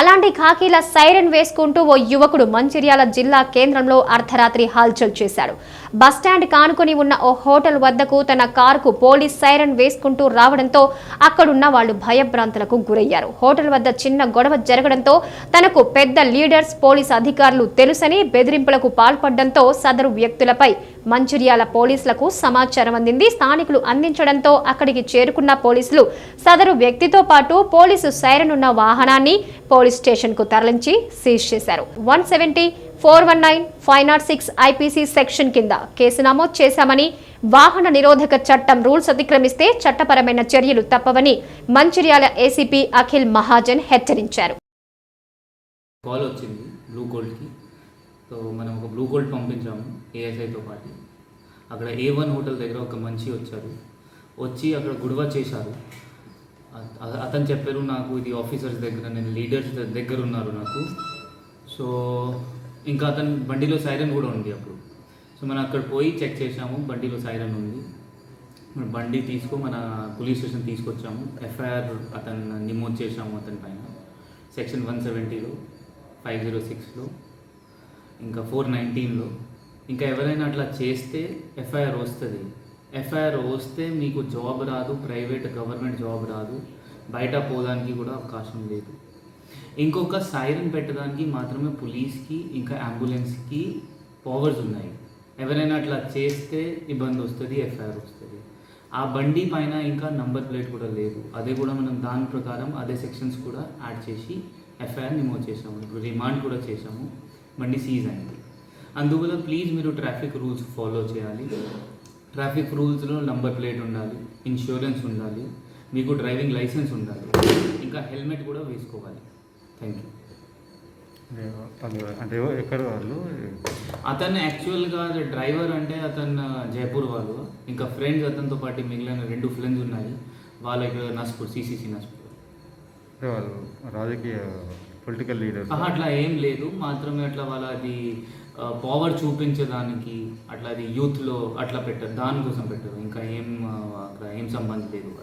అలాంటి ఖాకీల సైరన్ వేసుకుంటూ ఓ యువకుడు మంచిర్యాల జిల్లా కేంద్రంలో అర్ధరాత్రి హల్చల్ చేశాడు. బస్టాండ్ కానుకొని ఉన్న ఓ హోటల్ వద్దకు తన కారుకు పోలీస్ సైరన్ వేసుకుంటూ రావడంతో అక్కడున్న వాళ్ళు భయభ్రాంతులకు గురయ్యారు. హోటల్ వద్ద చిన్న గొడవ జరగడంతో తనకు పెద్ద లీడర్స్ పోలీస్ అధికారులు తెలుసని బెదిరింపులకు పాల్పడడంతో సదరు వ్యక్తులపై మంచిర్యాల పోలీసులకు సమాచారం అందింది. స్థానికులు అందించడంతో అక్కడికి చేరుకున్న పోలీసులు సదరు వ్యక్తితో పాటు పోలీసు సైరన్ ఉన్న వాహనాన్ని పోలీస్ స్టేషన్కు తరలించి సీజ్ చేశారు. One seventy four one nine five nought six IPC section కింద కేసు నమోదు చేశామని వాహన నిరోధక చట్టం రూల్స్ అతిక్రమిస్తే చట్టపరమైన చర్యలు తప్పవని మంచిర్యాల ఏసీపీ అఖిల్ మహాజన్ హెచ్చరించారు. కాల్ వచ్చింది బ్లూ గోల్డ్కి సో మనం ఒక బ్లూ గోల్డ్ పంపించాము ఏఎస్ఐతో పాటు. అక్కడ ఏ వన్ హోటల్ దగ్గర ఒక మంచి వచ్చారు. వచ్చి అక్కడ గుడవ చేశారు. అతను చెప్పారు నాకు ఇది ఆఫీసర్స్ దగ్గర నేను లీడర్స్ దగ్గర ఉన్నారు నాకు. సో ఇంకా అతను బండిలో సైరన్ కూడా ఉంది అప్పుడు. సో మనం అక్కడ పోయి చెక్ చేసాము బండిలో సైరన్ ఉంది. మన బండి తీసుకో మన పోలీస్ స్టేషన్ తీసుకొచ్చాము. ఎఫ్ఐఆర్ అతను నమోదు చేసాము అతని పైన. సెక్షన్ వన్ సెవెంటీలో ఫైవ్ జీరో సిక్స్లో ఇంకా ఫోర్ నైన్టీన్లో ఇంకా ఎవరైనా అట్లా చేస్తే ఎఫ్ఐఆర్ వస్తుంది. ఎఫ్ఐఆర్ వస్తే మీకు జాబ్ రాదు ప్రైవేట్ గవర్నమెంట్ జాబ్ రాదు బయట పోవడానికి కూడా అవకాశం లేదు. ఇంకొక సైరన్ పెట్టడానికి మాత్రమే పోలీస్కి ఇంకా అంబులెన్స్కి పవర్స్ ఉన్నాయి. ఎవరైనా అట్లా చేస్తే ఇబ్బంది వస్తుంది ఎఫ్ఐఆర్ వస్తుంది. ఆ బండి పైన ఇంకా నంబర్ ప్లేట్ కూడా లేదు. అదే కూడా మనం దాని ప్రకారం అదే సెక్షన్స్ కూడా యాడ్ చేసి ఎఫ్ఐఆర్ నమోదు చేసాము ఇప్పుడు రిమాండ్ కూడా చేసాము బండి సీజ్ అయింది. అందువల్ల ప్లీజ్ మీరు ట్రాఫిక్ రూల్స్ ఫాలో చేయాలి. ట్రాఫిక్ రూల్స్లో నంబర్ ప్లేట్ ఉండాలి ఇన్సూరెన్స్ ఉండాలి మీకు డ్రైవింగ్ లైసెన్స్ ఉండాలి ఇంకా హెల్మెట్ కూడా వేసుకోవాలి. థ్యాంక్ యూ అంటే ఎక్కడ వాళ్ళు? అతను యాక్చువల్గా డ్రైవర్ అంటే అతను జైపూర్ వాళ్ళు ఇంకా ఫ్రెండ్స్ అతనితో పాటు మిగిలిన రెండు ఫ్రెండ్స్ ఉన్నాయి. వాళ్ళ ఇక్కడ నస్పూర్ సిసిసి నస్పూర్. వాళ్ళు రాజకీయ పొలిటికల్ లీడర్స్ ఆహా, అట్లా ఏం లేదు. మాత్రమే అట్లా వాళ్ళ అది పవర్ చూపించడానికి అట్లా అది యూత్లో అట్లా పెట్టారు. దానికోసం పెట్టారు. ఇంకా ఏం అక్కడ ఏం సంబంధం లేదు.